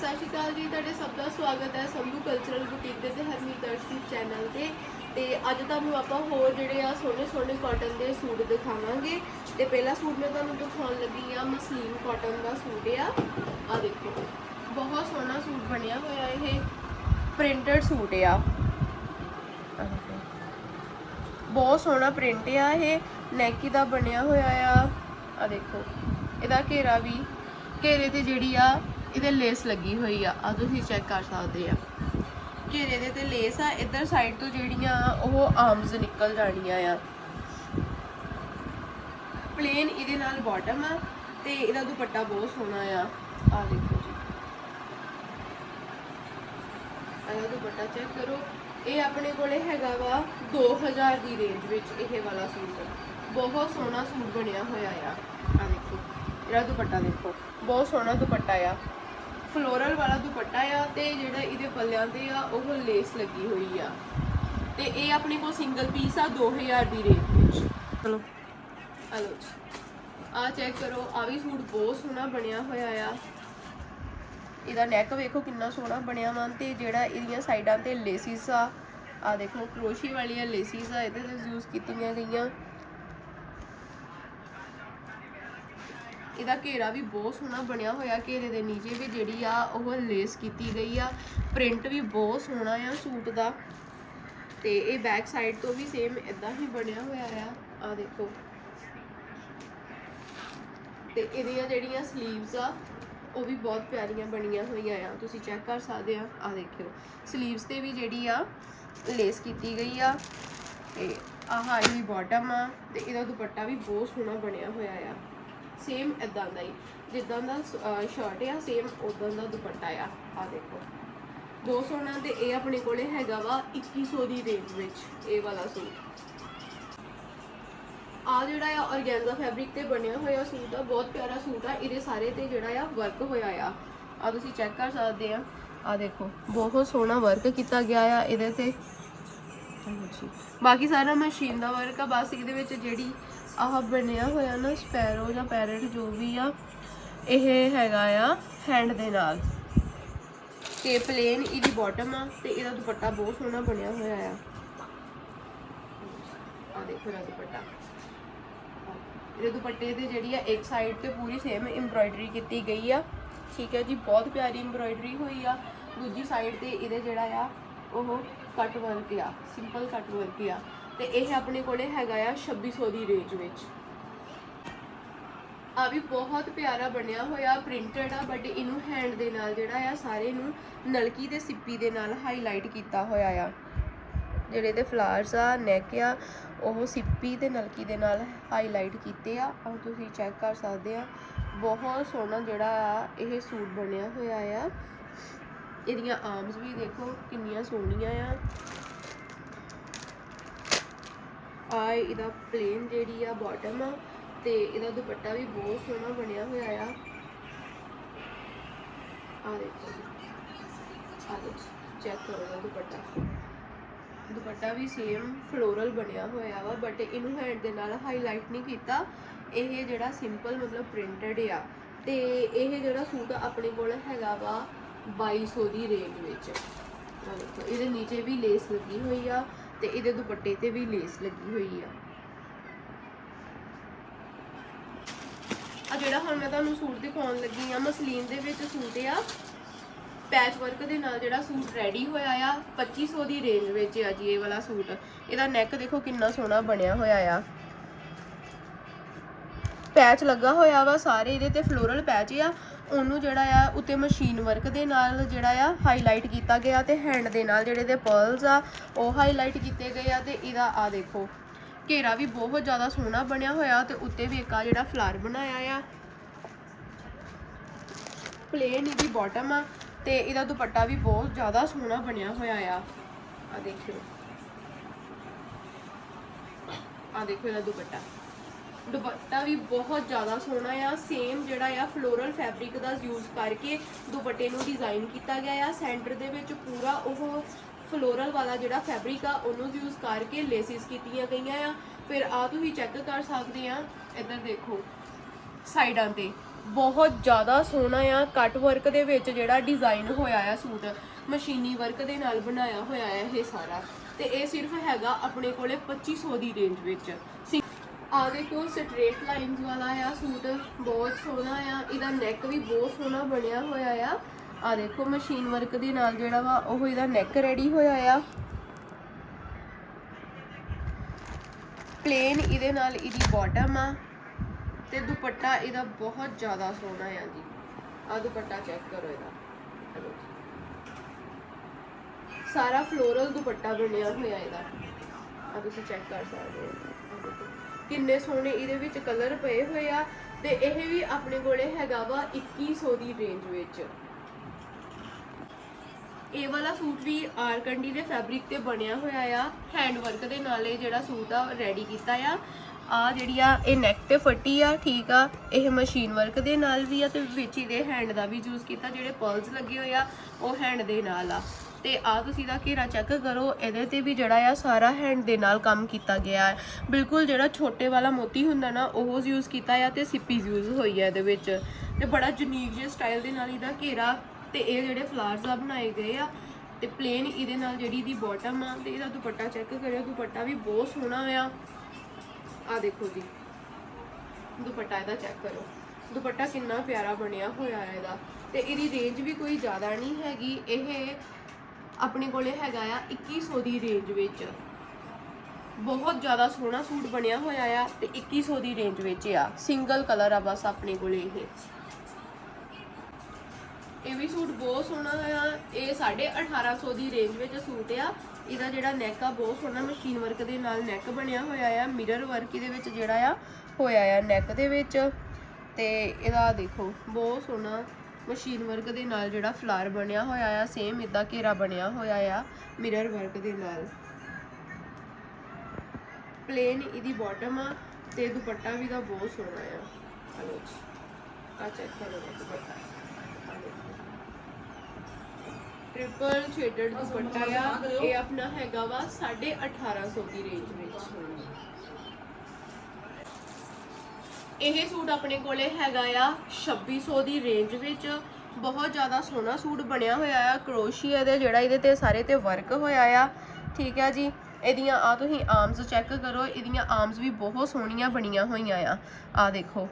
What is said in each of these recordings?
ਸਤਿ ਸ਼੍ਰੀ ਅਕਾਲ ਜੀ, ਤੁਹਾਡੇ ਸਭ ਦਾ ਸਵਾਗਤ ਹੈ ਸੰਧੂ ਕਲਚਰਲ ਬੁਟੀਕ ਦੇ ਤੇ ਹਰਮੀਤ ਅਰਸ਼ਦੀਪ ਚੈਨਲ ਤੇ। ਤੇ ਅੱਜ ਤੁਹਾਨੂੰ ਆਪਾਂ ਹੋਰ ਜਿਹੜੇ ਆ ਸੋਹਣੇ ਸੋਹਣੇ ਕਾਟਨ ਦੇ ਸੂਟ ਦਿਖਾਵਾਂਗੇ। ਤੇ ਪਹਿਲਾ ਸੂਟ ਮੈਂ ਤੁਹਾਨੂੰ ਦਿਖਾਉਣ ਲੱਗੀ ਆ, ਮਸਲੀਨ ਕਾਟਨ ਦਾ ਸੂਟ ਆ। ਆ ਦੇਖੋ, ਬਹੁਤ ਸੋਹਣਾ ਸੂਟ ਬਣਿਆ ਹੋਇਆ ਇਹ। ਪ੍ਰਿੰਟਡ ਸੂਟ ਆ। ਬਹੁਤ ਸੋਹਣਾ ਪ੍ਰਿੰਟ ਆ ਇਹ। ਨੈਕੀ ਦਾ ਬਣਿਆ ਹੋਇਆ ਆ। ਆ ਦੇਖੋ, ਇਹਦਾ ਘੇਰਾ ਵੀ, ਘੇਰੇ ਤੇ ਜਿਹੜੀ ਆ ਇਹਦੇ ਲੇਸ ਲੱਗੀ ਹੋਈ ਆ। ਆ ਤੁਸੀਂ ਚੈੱਕ ਕਰ ਸਕਦੇ ਆ। ਘੇਰੇ ਦੇ ਤੇ ਲੇਸ ਆ। ਇੱਧਰ ਸਾਈਡ ਤੋਂ ਜਿਹੜੀਆਂ ਉਹ ਆਰਮਸ ਨਿਕਲ ਜਾਣੀਆਂ ਆ। ਪਲੇਨ ਇਹਦੇ ਨਾਲ ਬਾਟਮ ਆ ਤੇ ਇਹਦਾ ਦੁਪੱਟਾ ਬਹੁਤ ਸੋਹਣਾ ਆ। ਆ ਦੇਖੋ ਜੀ। ਇਹਦਾ ਦੁਪੱਟਾ ਚੈੱਕ ਕਰੋ। ਇਹ ਆਪਣੇ ਕੋਲੇ ਹੈਗਾ ਵਾ 2000 ਦੀ ਰੇਂਜ ਵਿੱਚ ਇਹ ਵਾਲਾ ਸੂਟ। ਬਹੁਤ ਸੋਹਣਾ ਸੂਟ ਬਣਿਆ ਹੋਇਆ ਆ। ਆ ਦੇਖੋ। ਇਹਦਾ ਦੁਪੱਟਾ ਦੇਖੋ। ਬਹੁਤ ਸੋਹਣਾ ਦੁਪੱਟਾ ਆ। ਫਲੋਰਲ ਵਾਲਾ ਦੁਪੱਟਾ ਆ ਤੇ ਜਿਹੜਾ ਇਹਦੇ ਪੱਲਿਆਂ ਤੇ ਆ ਉਹ ਲੇਸ ਲੱਗੀ ਹੋਈ ਆ। ਤੇ ਇਹ ਆਪਣੇ ਕੋਲ ਸਿੰਗਲ ਪੀਸ ਆ 2000 ਦੀ ਰੇਂਜ ਵਿੱਚ। ਚਲੋ। ਹਲੋ ਆ ਚੈੱਕ ਕਰੋ ਆ ਵੀ ਸੂਟ ਬਹੁਤ ਸੋਹਣਾ ਬਣਿਆ ਹੋਇਆ ਆ। ਇਹਦਾ ਨੈਕ ਵੇਖੋ ਕਿੰਨਾ ਸੋਹਣਾ ਬਣਿਆ ਵਾ ਤੇ ਜਿਹੜਾ ਇਹਦੀਆਂ ਸਾਈਡਾਂ ਤੇ ਲੇਸਿਸ ਆ। ਆ ਦੇਖੋ ਕਰੋਸ਼ੀ ਵਾਲੀਆਂ ਲੇਸਿਸ ਆ ਇਹਦੇ ਤੇ ਯੂਜ਼ ਕੀਤੀਆਂ ਗਈਆਂ। ਇਹਦਾ ਘੇਰਾ ਵੀ ਬਹੁਤ ਸੋਹਣਾ ਬਣਿਆ ਹੋਇਆ, ਘੇਰੇ ਦੇ ਨੀਚੇ ਵੀ ਜਿਹੜੀ ਆ ਉਹ ਲੇਸ ਕੀਤੀ ਗਈ ਆ। ਪ੍ਰਿੰਟ ਵੀ ਬਹੁਤ ਸੋਹਣਾ ਆ ਸੂਟ ਦਾ। ਤੇ ਇਹ ਬੈਕ ਸਾਈਡ ਤੋਂ ਵੀ ਸੇਮ ਇਦਾਂ ਹੀ ਬਣਿਆ ਹੋਇਆ ਆ। ਆ ਦੇਖੋ। ਤੇ ਇਹਦੀਆਂ ਜਿਹੜੀਆਂ ਸਲੀਵਸ ਆ, ਉਹ ਵੀ ਬਹੁਤ ਪਿਆਰੀਆਂ ਬਣੀਆਂ ਹੋਈਆਂ ਆ। ਤੁਸੀਂ ਚੈੱਕ ਕਰ ਸਕਦੇ ਆ। ਆ ਦੇਖਿਓ। ਸਲੀਵਸ ਤੇ ਵੀ ਜਿਹੜੀ ਆ ਲੇਸ ਕੀਤੀ ਗਈ ਆ। ਤੇ ਆਹ ਇਹਦੀ ਬਾਟਮ ਆ। ਤੇ ਇਹਦਾ ਦੁਪੱਟਾ ਵੀ ਬਹੁਤ ਸੋਹਣਾ ਬਣਿਆ ਹੋਇਆ ਆ। ਸੇਮ ਇਦਾਂ ਦਾ ਹੀ। ਜਿੱਦਾਂ ਦਾ ਸ਼ਰਟ ਆ ਸੇਮ ਉਦਾਂ ਦਾ ਦੁਪੱਟਾ ਆ। ਆ ਦੇਖੋ। ਬਹੁਤ ਸੋਹਣਾ ਤੇ ਇਹ ਆਪਣੇ ਕੋਲੇ ਹੈਗਾ ਵਾ 2100 ਦੀ ਰੇਂਜ ਵਿੱਚ, ਇਹ ਵਾਲਾ ਸੂਟ। ਆ ਜਿਹੜਾ ਆ ਆਰਗੈਂਜ਼ਾ ਫੈਬਰਿਕ ਤੇ ਬਣਿਆ ਹੋਇਆ ਸੂਟ ਆ, ਬਹੁਤ ਪਿਆਰਾ ਸੂਟ ਆ। ਇਹਦੇ ਸਾਰੇ ਤੇ ਜਿਹੜਾ ਆ ਵਰਕ ਹੋਇਆ ਆ। ਆ ਤੁਸੀਂ ਚੈੱਕ ਕਰ ਸਕਦੇ ਆ। ਆ ਦੇਖੋ, ਬਹੁਤ ਸੋਹਣਾ ਵਰਕ ਕੀਤਾ ਗਿਆ ਆ ਇਹਦੇ ਤੇ। ਬਾਕੀ ਸਾਰਾ ਮਸ਼ੀਨ ਦਾ ਵਰਕ ਆ, ਬਸ ਇਹਦੇ ਵਿੱਚ ਜਿਹੜੀ ਆਹ ਬਣਿਆ ਹੋਇਆ ਨਾ ਸਪੈਰੋ ਜਾਂ ਪੈਰਟ ਜੋ ਵੀ ਆ, ਇਹ ਹੈਗਾ ਆ ਹੈਂਡ ਦੇ ਨਾਲ। ਤੇ ਪਲੇਨ ਇਹਦੀ ਬਾਟਮ ਆ ਤੇ ਇਹਦਾ ਦੁਪੱਟਾ ਬਹੁਤ ਸੋਹਣਾ ਬਣਿਆ ਹੋਇਆ ਆ। ਆ ਦੇਖੋ ਇਹਦਾ ਦੁਪੱਟਾ। ਇਹਦੇ ਦੁਪੱਟੇ ਤੇ ਜਿਹੜੀ ਆ ਇੱਕ ਸਾਈਡ ਤੇ ਪੂਰੀ ਸੇਮ ਐਮਬ੍ਰਾਇਡਰੀ ਕੀਤੀ ਗਈ ਆ। ਠੀਕ ਹੈ ਜੀ, ਬਹੁਤ ਪਿਆਰੀ ਐਮਬ੍ਰਾਇਡਰੀ ਹੋਈ ਆ। ਦੂਜੀ ਸਾਈਡ ਤੇ ਇਹਦੇ ਜਿਹੜਾ ਆ, ਉਹ ਕੱਟ ਵਰਕ ਆ ਸਿੰਪਲ ਕੱਟ ਵਰਕ ਆ। ਤੇ ਇਹ ਆਪਣੇ ਕੋਲੇ ਹੈਗਾ ਆ 2600 ਦੀ ਰੇਂਜ ਵਿੱਚ। ਆ ਵੀ ਬਹੁਤ ਪਿਆਰਾ ਬਣਿਆ ਹੋਇਆ ਪ੍ਰਿੰਟਡ ਆ ਬਟ ਇਹਨੂੰ ਹੈਂਡ ਦੇ ਨਾਲ ਜਿਹੜਾ ਆ, ਸਾਰੇ ਨੂੰ ਨਲਕੀ ਤੇ ਸਿੱਪੀ ਦੇ ਨਾਲ ਹਾਈਲਾਈਟ ਕੀਤਾ ਹੋਇਆ ਆ। ਜਿਹੜੇ ਦੇ ਫਲਾਰਸ ਆ ਨੈਕ ਆ, ਉਹ ਸਿੱਪੀ ਤੇ ਨਲਕੀ ਦੇ ਨਾਲ ਹਾਈਲਾਈਟ ਕੀਤੇ ਆ। ਆਹ ਤੁਸੀਂ ਚੈੱਕ ਕਰ ਸਕਦੇ ਆ, ਬਹੁਤ ਸੋਹਣਾ ਜਿਹੜਾ ਆ, ਇਹ ਸੂਟ ਬਣਿਆ ਹੋਇਆ ਆ। ਇਹਦੀਆਂ ਆਰਮਸ ਵੀ ਦੇਖੋ ਕਿੰਨੀਆਂ ਸੋਹਣੀਆਂ ਆ। ਆ ਇਹਦਾ ਪਲੇਨ ਜਿਹੜੀ ਆ ਬਾਟਮ ਆ, ਤੇ ਇਹਦਾ ਦੁਪੱਟਾ ਵੀ ਬਹੁਤ ਸੋਹਣਾ ਬਣਿਆ ਹੋਇਆ ਆ। ਆ ਦੇਖੋ ਆ ਦੇਖੋ ਚੈੱਕ ਕਰੋ ਇਹਦਾ ਦੁਪੱਟਾ। ਦੁਪੱਟਾ ਵੀ ਸੇਮ ਫਲੋਰਲ ਬਣਿਆ ਹੋਇਆ ਵਾ ਬਟ ਇਹਨੂੰ ਹੈਂਡ ਦੇ ਨਾਲ ਹਾਈਲਾਈਟ ਨਹੀਂ ਕੀਤਾ। ਇਹ ਜਿਹੜਾ ਸਿੰਪਲ ਮਤਲਬ ਪ੍ਰਿੰਟਡ ਆ। ਤੇ ਇਹ ਜਿਹੜਾ ਸੂਟ ਆਪਣੇ ਕੋਲ ਹੈਗਾ ਵਾ 2200 ਦੀ ਰੇਂਜ ਵਿੱਚ। ਇਹਦੇ ਨੀਚੇ ਵੀ ਲੇਸ ਲੱਗੀ ਹੋਈ ਆ। ਤੇ ਇਹਦੇ ਦੁਪੱਟੇ ਤੇ ਵੀ ਲੇਸ ਲੱਗੀ ਹੋਈ ਆ। ਆ ਜਿਹੜਾ ਹੁਣ ਮੈਂ ਤੁਹਾਨੂੰ ਸੂਟ ਦਿਖਾਉਣ ਲੱਗੀ ਆ, ਮਸਲੀਨ ਦੇ ਵਿੱਚ ਸੂਟ ਆ। ਪੈਚ ਵਰਕ ਦੇ ਨਾਲ ਜਿਹੜਾ ਸੂਟ ਰੈਡੀ ਹੋਇਆ ਆ 2500 ਦੀ ਰੇਂਜ ਵਿੱਚ ਆ ਜੀ ਇਹ ਵਾਲਾ ਸੂਟ। ਇਹਦਾ ਨੈਕ ਦੇਖੋ ਕਿੰਨਾ ਸੋਹਣਾ ਬਣਿਆ ਹੋਇਆ ਆ। ਪੈਚ ਲੱਗਾ ਹੋਇਆ ਵਾ ਸਾਰੇ ਇਹਦੇ ਤੇ ਫਲੋਰਲ ਪੈਚ ਆ। ਉਹਨੂੰ ਜਿਹੜਾ ਆ ਉੱਤੇ ਮਸ਼ੀਨ ਵਰਕ ਦੇ ਨਾਲ ਜਿਹੜਾ ਆ ਹਾਈਲਾਈਟ ਕੀਤਾ ਗਿਆ ਤੇ ਹੈਂਡ ਦੇ ਨਾਲ ਜਿਹੜੇ ਦੇ ਪਰਲਸ ਆ, ਉਹ ਹਾਈਲਾਈਟ ਕੀਤੇ ਗਏ ਆ ਤੇ ਇਹਦਾ ਆ ਦੇਖੋ। ਘੇਰਾ ਵੀ ਬਹੁਤ ਜ਼ਿਆਦਾ ਸੋਹਣਾ ਬਣਿਆ ਹੋਇਆ ਤੇ ਉੱਤੇ ਵੀ ਇੱਕ ਆ ਜਿਹੜਾ ਫਲਾਰ ਬਣਾਇਆ ਆ। ਪਲੇਨ ਇਹਦੀ ਬਾਟਮ ਆ ਤੇ ਇਹਦਾ ਦੁਪੱਟਾ ਵੀ ਬਹੁਤ ਜ਼ਿਆਦਾ ਸੋਹਣਾ ਬਣਿਆ ਹੋਇਆ ਆ। ਆ ਦੇਖਿਓ। ਆ ਦੇਖੋ ਇਹਦਾ ਦੁਪੱਟਾ। ਦੁਪੱਟਾ ਵੀ ਬਹੁਤ ਜ਼ਿਆਦਾ ਸੋਹਣਾ ਆ। ਸੇਮ ਜਿਹੜਾ ਆ ਫਲੋਰਲ ਫੈਬਰਿਕ ਦਾ ਯੂਜ਼ ਕਰਕੇ ਦੁਪੱਟੇ ਨੂੰ ਡਿਜ਼ਾਈਨ ਕੀਤਾ ਗਿਆ ਆ। ਸੈਂਟਰ ਦੇ ਵਿੱਚ ਪੂਰਾ ਉਹ ਫਲੋਰਲ ਵਾਲਾ ਜਿਹੜਾ ਫੈਬਰਿਕ ਆ, ਉਹਨੂੰ ਯੂਜ਼ ਕਰਕੇ ਲੇਸਿਸ ਕੀਤੀਆਂ ਗਈਆਂ ਆ। ਫਿਰ ਆ ਤੁਸੀਂ ਚੈੱਕ ਕਰ ਸਕਦੇ ਆ। ਇੱਧਰ ਦੇਖੋ, ਸਾਈਡਾਂ ਤੇ ਬਹੁਤ ਜ਼ਿਆਦਾ ਸੋਹਣਾ ਆ। ਕੱਟ ਵਰਕ ਦੇ ਵਿੱਚ ਜਿਹੜਾ ਡਿਜ਼ਾਈਨ ਹੋਇਆ ਆ ਸੂਟ, ਮਸ਼ੀਨੀ ਵਰਕ ਦੇ ਨਾਲ ਬਣਾਇਆ ਹੋਇਆ ਆ ਇਹ ਸਾਰਾ। ਤੇ ਇਹ ਸਿਰਫ ਹੈਗਾ ਆਪਣੇ ਕੋਲੇ 2500 ਦੀ ਰੇਂਜ ਵਿੱਚ। ਸਿ- ਆ ਦੇਖੋ ਸਟ੍ਰੇਟ ਲਾਈਨਸ ਵਾਲਾ ਆ ਸੂਟ, ਬਹੁਤ ਸੋਹਣਾ ਆ। ਇਹਦਾ ਨੈਕ ਵੀ ਬਹੁਤ ਸੋਹਣਾ ਬਣਿਆ ਹੋਇਆ ਆ। ਆ ਦੇਖੋ ਮਸ਼ੀਨ ਵਰਕ ਦੇ ਨਾਲ ਜਿਹੜਾ ਵਾ, ਉਹ ਇਹਦਾ ਨੈਕ ਰੈਡੀ ਹੋਇਆ ਆ। ਪਲੇਨ ਇਹਦੇ ਨਾਲ ਇਹਦੀ ਬਾਟਮ ਆ। ਤੇ ਦੁਪੱਟਾ ਇਹਦਾ ਬਹੁਤ ਜ਼ਿਆਦਾ ਸੋਹਣਾ ਆ ਜੀ। ਆ ਦੁਪੱਟਾ ਚੈੱਕ ਕਰੋ ਇਹਦਾ। ਚਲੋ ਜੀ। ਸਾਰਾ ਫਲੋਰਲ ਦੁਪੱਟਾ ਬਣਿਆ ਹੋਇਆ ਇਹਦਾ। ਆ ਤੁਸੀਂ ਚੈੱਕ ਕਰ ਸਕਦੇ ਹੋ। ਆਹ ਕਿੰਨੇ ਸੋਹਣੇ ਇਹਦੇ ਵਿੱਚ ਕਲਰ ਪਏ ਹੋਏ ਆ ਤੇ ਇਹ ਵੀ ਆਪਣੇ ਕੋਲੇ ਹੈਗਾ ਵਾ 2100 ਦੀ ਰੇਂਜ ਵਿੱਚ। ਇਹ ਵਾਲਾ ਸੂਟ ਵੀ ਆਰਕੰਡੀ ਦੇ ਫੈਬਰਿਕ ਤੇ ਬਣਿਆ ਹੋਇਆ ਆ। ਹੈਂਡ ਵਰਕ ਦੇ ਨਾਲ ਇਹ ਜਿਹੜਾ ਸੂਟ ਆ ਰੈਡੀ ਕੀਤਾ ਆ। ਆ ਜਿਹੜੀ ਆ, ਇਹ ਨੈਕ ਤੇ ਫੱਟੀ ਆ, ਠੀਕ ਆ। ਇਹ ਮਸ਼ੀਨ ਵਰਕ ਦੇ ਨਾਲ ਵੀ ਆ ਤੇ ਵਿੱਚ ਇਹਦੇ ਹੈਂਡ ਦਾ ਵੀ ਯੂਜ਼ ਕੀਤਾ, ਜਿਹੜੇ ਪਰਲਸ ਲੱਗੇ ਹੋਏ ਆ, ਉਹ ਹੈਂਡ ਦੇ ਨਾਲ ਆ। ਤੇ ਆ ਤੁਸੀਂ ਦਾ ਘੇਰਾ ਚੈੱਕ ਕਰੋ, ਇਹਦੇ ਤੇ ਵੀ ਜਿਹੜਾ ਆ ਸਾਰਾ ਹੈਂਡ ਦੇ ਨਾਲ ਕੰਮ ਕੀਤਾ ਗਿਆ ਹੈ। ਬਿਲਕੁਲ ਜਿਹੜਾ ਛੋਟੇ ਵਾਲਾ ਮੋਤੀ ਹੁੰਦਾ ਨਾ, ਉਹ ਯੂਜ਼ ਕੀਤਾ ਆ ਤੇ ਸਿੱਪੀ ਯੂਜ਼ ਹੋਈ ਆ ਇਹਦੇ ਵਿੱਚ। ਤੇ ਬੜਾ ਯੂਨੀਕ ਜਿਹਾ ਸਟਾਈਲ ਦੇ ਨਾਲ ਇਹਦਾ ਘੇਰਾ ਤੇ ਇਹ ਜਿਹੜੇ ਫਲਾਵਰਸ ਆ ਬਣਾਏ ਗਏ ਆ, ਤੇ ਪਲੇਨ ਇਹਦੇ ਨਾਲ ਜਿਹੜੀ ਦੀ ਬਾਟਮ ਆ, ਤੇ ਇਹਦਾ ਦੁਪੱਟਾ ਚੈੱਕ ਕਰਿਓ, ਦੁਪੱਟਾ ਵੀ ਬਹੁਤ ਸੋਹਣਾ ਆ। ਆ ਦੇਖੋ ਜੀ, ਦੁਪੱਟਾ ਇਹਦਾ ਚੈੱਕ ਕਰੋ। ਦੁਪੱਟਾ ਕਿੰਨਾ ਪਿਆਰਾ ਬਣਿਆ ਹੋਇਆ ਹੈ ਇਹਦਾ। ਤੇ ਇਹਦੀ ਰੇਂਜ ਵੀ ਕੋਈ ਜ਼ਿਆਦਾ ਨਹੀਂ ਹੈਗੀ, ਇਹ ਆਪਣੇ ਕੋਲੇ ਹੈਗਾ ਆ 2100 ਦੀ ਰੇਂਜ ਵਿੱਚ। ਬਹੁਤ ਜ਼ਿਆਦਾ ਸੋਹਣਾ ਸੂਟ ਬਣਿਆ ਹੋਇਆ ਆ ਤੇ 2100 ਦੀ ਰੇਂਜ ਵਿੱਚ ਆ। ਸਿੰਗਲ ਕਲਰ ਆ ਬਸ ਆਪਣੇ ਕੋਲੇ ਇਹ। ਇਹ ਵੀ ਸੂਟ ਬਹੁਤ ਸੋਹਣਾ ਆ। ਇਹ 1850 ਦੀ ਰੇਂਜ ਵਿੱਚ ਸੂਟ ਆ। ਇਹਦਾ ਜਿਹੜਾ ਨੈਕ ਆ ਬਹੁਤ ਸੋਹਣਾ ਮਸ਼ੀਨ ਵਰਕ ਦੇ ਨਾਲ ਨੈਕ ਬਣਿਆ ਹੋਇਆ ਆ। ਮਿਰਰ ਵਰਕ ਇਹਦੇ ਵਿੱਚ ਜਿਹੜਾ ਆ ਹੋਇਆ ਆ ਨੈਕ ਦੇ ਵਿੱਚ। ਤੇ ਇਹਦਾ ਦੇਖੋ, ਬਹੁਤ ਸੋਹਣਾ ਮਸ਼ੀਨ ਵਰਕ ਦੇ ਨਾਲ ਜਿਹੜਾ ਫਲਾਰ ਬਣਿਆ ਹੋਇਆ ਆ ਸੇਮ ਇਦਾਂ ਘੇਰਾ ਬਣਿਆ ਹੋਇਆ ਆ ਮਿਰਰ ਵਰਕ ਦੇ ਨਾਲ। ਪਲੇਨ ਇਹਦੀ ਬਾਟਮ ਆ ਤੇ ਦੁਪੱਟਾ ਵੀ ਦਾ ਬਹੁਤ ਸੋਹਣਾ ਆ। ਆ ਆ ਚੈੱਕ ਕਰੋ ਦੁਪੱਟਾ। ਟ੍ਰਿਪਲ ਸ਼ੇਡਡ ਦੁਪੱਟਾ ਆ। ਇਹ ਆਪਣਾ ਹੈਗਾ ਵਾ 1850 ਦੀ ਰੇਂਜ ਵਿੱਚ। ਇਹ ਸੂਟ ਆਪਣੇ ਕੋਲੇ ਹੈਗਾ ਆ 2600 ਦੀ ਰੇਂਜ ਵਿੱਚ। ਬਹੁਤ ਜ਼ਿਆਦਾ ਸੋਹਣਾ ਸੂਟ ਬਣਿਆ ਹੋਇਆ ਆ। ਕਰੋਸ਼ੀਆ ਦੇ ਜਿਹੜਾ ਇਹਦੇ ਤੇ ਸਾਰੇ ਤੇ ਵਰਕ ਹੋਇਆ ਆ। ਠੀਕ ਆ ਜੀ? ਇਹਦੀਆਂ ਆ ਤੁਸੀਂ ਆਰਮਸ ਚੈੱਕ ਕਰੋ, ਇਹਦੀਆਂ ਆਰਮਸ ਵੀ ਬਹੁਤ ਸੋਹਣੀਆਂ ਬਣੀਆਂ ਹੋਈਆਂ ਆ। ਆ ਦੇਖੋ।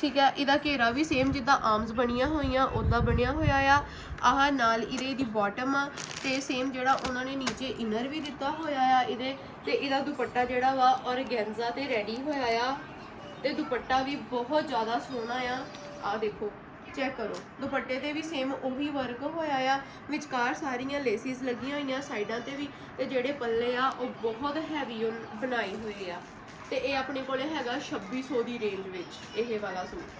ਠੀਕ ਹੈ ਇਹਦਾ ਘੇਰਾ ਵੀ ਸੇਮ ਜਿੱਦਾਂ ਆਰਮਸ ਬਣੀਆਂ ਹੋਈਆਂ ਉਦਾਂ ਬਣਿਆ ਹੋਇਆ ਆ। ਆਹ ਨਾਲ ਇਹਦੇ ਦੀ ਬਾਟਮ ਆ ਤੇ ਸੇਮ ਜਿਹੜਾ ਉਹਨਾਂ ਨੇ ਨੀਚੇ ਇਨਰ ਵੀ ਦਿੱਤਾ ਹੋਇਆ ਆ। ਇਹਦੇ ਤੇ ਇਹਦਾ ਦੁਪੱਟਾ ਜਿਹੜਾ ਵਾ ਔਰਗੈਂਜ਼ਾ ਤੇ ਰੈਡੀ ਹੋਇਆ ਆ। ਤੇ ਦੁਪੱਟਾ ਵੀ ਬਹੁਤ ਜ਼ਿਆਦਾ ਸੋਹਣਾ ਆ। ਆ ਦੇਖੋ ਚੈੱਕ ਕਰੋ। ਦੁਪੱਟੇ ਤੇ ਵੀ ਸੇਮ ਉਹੀ ਵਰਕ ਹੋਇਆ ਆ। ਵਿਚਕਾਰ ਸਾਰੀਆਂ ਲੇਸਿਸ ਲੱਗੀਆਂ ਹੋਈਆਂ ਸਾਈਡਾਂ ਤੇ ਵੀ ਤੇ ਜਿਹੜੇ ਪੱਲੇ ਆ, ਉਹ ਬਹੁਤ ਹੈਵੀ ਬਣਾਏ ਹੋਏ ਆ। ਤੇ ਇਹ ਆਪਣੇ ਕੋਲੇ ਹੈਗਾ 2600 ਦੀ ਰੇਂਜ ਵਿੱਚ, ਇਹ ਵਾਲਾ ਸੂਟ।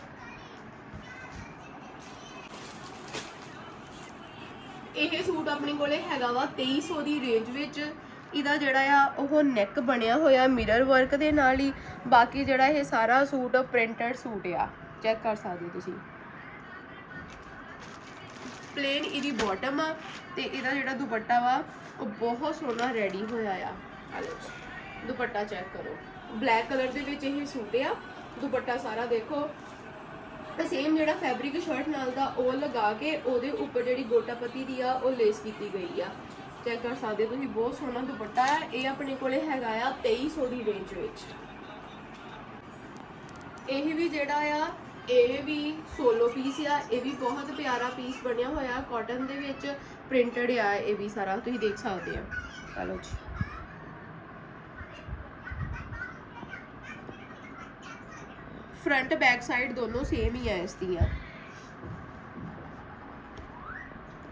ਇਹ ਸੂਟ ਆਪਣੇ ਕੋਲੇ ਹੈਗਾ ਵਾ 2300 ਦੀ ਰੇਂਜ ਵਿੱਚ। ਇਹਦਾ ਜਿਹੜਾ ਆ, ਉਹ ਨੈਕ ਬਣਿਆ ਹੋਇਆ ਮਿਰਰ ਵਰਕ ਦੇ ਨਾਲ ਹੀ। ਬਾਕੀ ਜਿਹੜਾ ਇਹ ਸਾਰਾ ਸੂਟ ਪ੍ਰਿੰਟਡ ਸੂਟ ਆ। ਚੈੱਕ ਕਰ ਸਕਦੇ ਤੁਸੀਂ। ਪਲੇਨ ਇਹਦੀ ਬਾਟਮ ਆ ਤੇ ਇਹਦਾ ਜਿਹੜਾ ਦੁਪੱਟਾ ਵਾ, ਉਹ ਬਹੁਤ ਸੋਹਣਾ ਰੈਡੀ ਹੋਇਆ ਆ। ਆ ਲਓ ਦੁਪੱਟਾ ਚੈੱਕ ਕਰੋ। ਬਲੈਕ ਕਲਰ ਦੇ ਵਿੱਚ ਇਹ ਸੂਟ ਆ। ਦੁਪੱਟਾ ਸਾਰਾ ਦੇਖੋ। ਤੇ ਸੇਮ ਜਿਹੜਾ ਫੈਬਰਿਕ ਸ਼ਰਟ ਨਾਲ ਦਾ ਉਹ ਲਗਾ ਕੇ ਉਹਦੇ ਉੱਪਰ ਜਿਹੜੀ ਗੋਟਾਪਤੀ ਦੀ ਆ, ਉਹ ਲੇਸ ਕੀਤੀ ਗਈ ਆ। ਚੈੱਕ ਕਰ ਸਕਦੇ ਹੋ ਤੁਸੀਂ ਬਹੁਤ ਸੋਹਣਾ ਦੁਪੱਟਾ ਆ ਇਹ ਆਪਣੇ ਕੋਲੇ ਹੈਗਾ ਆ 2300 ਦੀ ਰੇਂਜ ਵਿੱਚ। ਇਹ ਵੀ ਜਿਹੜਾ ਆ ਇਹ ਵੀ ਸੋਲੋ ਪੀਸ ਆ ਇਹ ਵੀ ਬਹੁਤ ਪਿਆਰਾ ਪੀਸ ਬਣਿਆ ਹੋਇਆ ਕਾਟਨ ਦੇ ਵਿੱਚ ਪ੍ਰਿੰਟਡ ਆ ਇਹ ਵੀ ਸਾਰਾ ਤੁਸੀਂ ਦੇਖ ਸਕਦੇ ਆ। ਚਲੋ ਜੀ। ਫਰੰਟ ਬੈਕ ਸਾਈਡ ਦੋਨੋਂ ਸੇਮ ਹੀ ਆ ਇਸ ਦੀਆਂ।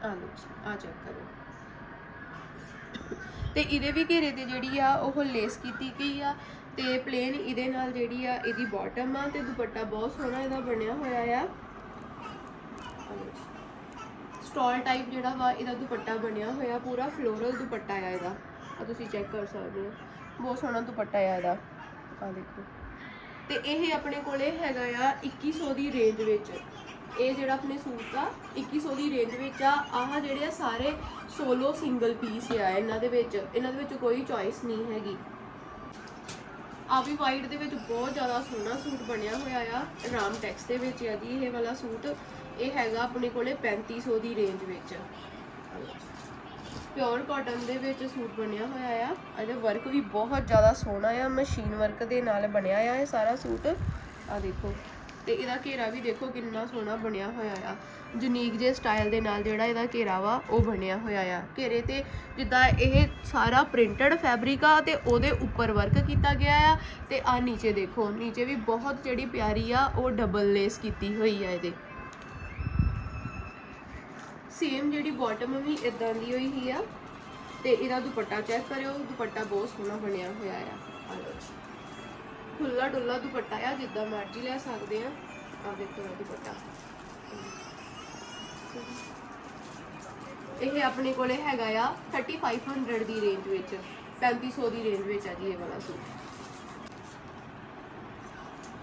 ਆ ਲਓ ਜੀ, ਆ ਚੈੱਕ ਕਰੋ ਤੇ ਇਹਦੇ ਵੀ ਘੇਰੇ ਤੇ ਜਿਹੜੀ ਆ ਉਹ ਲੇਸ ਕੀਤੀ ਗਈ ਆ ਤੇ ਪਲੇਨ ਇਹਦੇ ਨਾਲ ਜਿਹੜੀ ਆ ਇਹਦੀ ਬਾਟਮ ਆ ਤੇ ਦੁਪੱਟਾ ਬਹੁਤ ਸੋਹਣਾ ਇਹਦਾ ਬਣਿਆ ਹੋਇਆ ਆ। ਸਟਾਲ ਟਾਈਪ ਜਿਹੜਾ ਵਾ ਇਹਦਾ ਦੁਪੱਟਾ ਬਣਿਆ ਹੋਇਆ, ਪੂਰਾ ਫਲੋਰਲ ਦੁਪੱਟਾ ਆ ਇਹਦਾ। ਆ ਤੁਸੀਂ ਚੈੱਕ ਕਰ ਸਕਦੇ ਹੋ। ਬਹੁਤ ਸੋਹਣਾ ਦੁਪੱਟਾ ਆ ਇਹਦਾ। ਆ ਦੇਖੋ। ਤੇ ਇਹ ਆਪਣੇ ਕੋਲੇ ਹੈਗਾ ਆ 2100 ਦੀ ਰੇਂਜ ਵਿੱਚ। ਇਹ ਜਿਹੜਾ ਆਪਣੇ ਸੂਟ ਦਾ 2100 ਦੀ ਰੇਂਜ ਵਿੱਚ ਆ, ਆਹ ਜਿਹੜੇ ਆ ਸਾਰੇ ਸੋਲੋ ਸਿੰਗਲ ਪੀਸ ਆ ਇਹਨਾਂ ਦੇ ਵਿੱਚ। ਇਹਨਾਂ ਦੇ ਵਿੱਚ ਕੋਈ ਚੋਇਸ ਨਹੀਂ ਹੈਗੀ। ਆ ਵੀ ਵਾਈਟ ਦੇ ਵਿੱਚ ਬਹੁਤ ਜ਼ਿਆਦਾ ਸੋਹਣਾ ਸੂਟ ਬਣਿਆ ਹੋਇਆ ਆ, ਰਾਮ ਟੈਕਸ ਦੇ ਵਿੱਚ ਆ ਜੀ ਇਹ ਵਾਲਾ ਸੂਟ। ਇਹ ਹੈਗਾ ਆਪਣੇ ਕੋਲੇ 3500 ਦੀ ਰੇਂਜ ਵਿੱਚ। ਪਿਓਰ ਕਾਟਨ ਦੇ ਵਿੱਚ ਸੂਟ ਬਣਿਆ ਹੋਇਆ ਆ। ਇਹਦੇ ਵਰਕ ਵੀ ਬਹੁਤ ਜ਼ਿਆਦਾ ਸੋਹਣਾ ਆ ਮਸ਼ੀਨ ਵਰਕ ਦੇ ਨਾਲ ਬਣਿਆ ਆ ਇਹ ਸਾਰਾ ਸੂਟ। ਆ ਦੇਖੋ। ਤੇ ਇਹਦਾ ਘੇਰਾ ਵੀ ਦੇਖੋ ਕਿੰਨਾ ਸੋਹਣਾ ਬਣਿਆ ਹੋਇਆ ਆ। ਯੂਨੀਕ ਜੇ ਸਟਾਈਲ ਦੇ ਨਾਲ ਜਿਹੜਾ ਇਹਦਾ ਘੇਰਾ ਵਾ, ਉਹ ਬਣਿਆ ਹੋਇਆ ਆ। ਘੇਰੇ ਤੇ ਜਿੱਦਾਂ ਇਹ ਸਾਰਾ ਪ੍ਰਿੰਟਡ ਫੈਬਰਿਕ ਆ ਤੇ ਉਹਦੇ ਉੱਪਰ ਵਰਕ ਕੀਤਾ ਗਿਆ ਆ ਤੇ ਆ ਨੀਚੇ ਦੇਖੋ, ਨੀਚੇ ਵੀ ਬਹੁਤ ਜਿਹੜੀ ਪਿਆਰੀ ਆ, ਉਹ ਡਬਲ ਲੇਸ ਕੀਤੀ ਹੋਈ ਆ ਇਹਦੇ। ਸੇਮ ਜਿਹੜੀ ਬਾਟਮ ਵੀ ਇਦਾਂ ਦੀ ਹੋਈ ਹੀ ਆ ਤੇ ਇਹਦਾ ਦੁਪੱਟਾ ਚੈੱਕ ਕਰਿਓ, ਦੁਪੱਟਾ ਬਹੁਤ ਸੋਹਣਾ ਬਣਿਆ ਹੋਇਆ ਆ। ਆ ਲਓ ਖੁੱਲਾ ਡੁੱਲਾ ਦੁਪੱਟਾ ਆ, ਜਿੱਦਾਂ ਮਰਜ਼ੀ ਲੈ ਸਕਦੇ ਆ। ਆ ਦੇਖੋ ਇਹ ਦੁਪੱਟਾ। ਇਹ ਆਪਣੇ ਕੋਲੇ ਹੈਗਾ ਆ 3500 ਦੀ ਰੇਂਜ ਵਿੱਚ 3500 ਦੀ ਰੇਂਜ ਵਿੱਚ ਆ ਜੀ ਇਹ ਵਾਲਾ ਸੂਟ।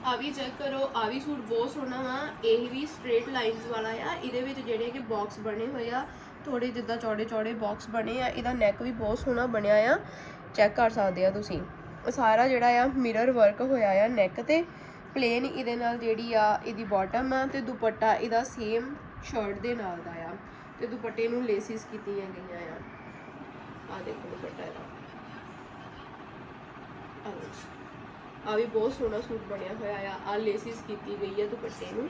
ਆ ਵੀ ਚੈੱਕ ਕਰੋ ਆ ਵੀ ਸੂਟ ਬਹੁਤ ਸੋਹਣਾ ਵਾ, ਇਹ ਵੀ ਸਟ੍ਰੇਟ ਲਾਈਨਸ ਵਾਲਾ ਆ, ਇਹਦੇ ਵਿੱਚ ਜਿਹੜੇ ਕਿ ਬਾਕਸ ਬਣੇ ਹੋਏ ਆ ਥੋੜੇ ਜਿੱਦਾਂ ਚੌੜੇ ਚੌੜੇ ਬਾਕਸ ਬਣੇ ਆ, ਇਹਦਾ ਨੈਕ ਵੀ ਬਹੁਤ ਸੋਹਣਾ ਬਣਿਆ ਆ। ਚੈੱਕ ਕਰ ਸਕਦੇ ਆ ਤੁਸੀਂ। ਇਹ ਸਾਰਾ ਜਿਹੜਾ ਆ ਮਿਰਰ ਵਰਕ ਹੋਇਆ ਆ ਨੈਕ ਤੇ। ਪਲੇਨ ਇਹਦੇ ਨਾਲ ਜਿਹੜੀ ਆ, ਇਹਦੀ ਬਾਟਮ ਆ ਤੇ ਦੁਪੱਟਾ ਇਹਦਾ ਸੇਮ ਸ਼ਰਟ ਦੇ ਨਾਲ ਦਾ ਆ। ਤੇ ਦੁਪੱਟੇ ਨੂੰ ਲੇਸਿਸ ਕੀਤੀਆਂ ਗਈਆਂ ਆ। ਆ ਦੇਖੋ ਦੁਪੱਟਾ ਇਹਦਾ। ਆ ਵੀ ਬਹੁਤ ਸੋਹਣਾ ਸੂਟ ਬਣਿਆ ਹੋਇਆ ਆ। ਆ ਲੇਸਿਸ ਕੀਤੀ ਗਈ ਆ ਦੁਪੱਟੇ ਨੂੰ।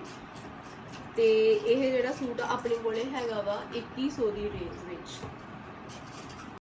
ਤੇ ਇਹ ਜਿਹੜਾ ਸੂਟ ਆਪਣੇ ਕੋਲੇ ਹੈਗਾ ਵਾ 2100 ਦੀ ਰੇਂਜ ਵਿੱਚ।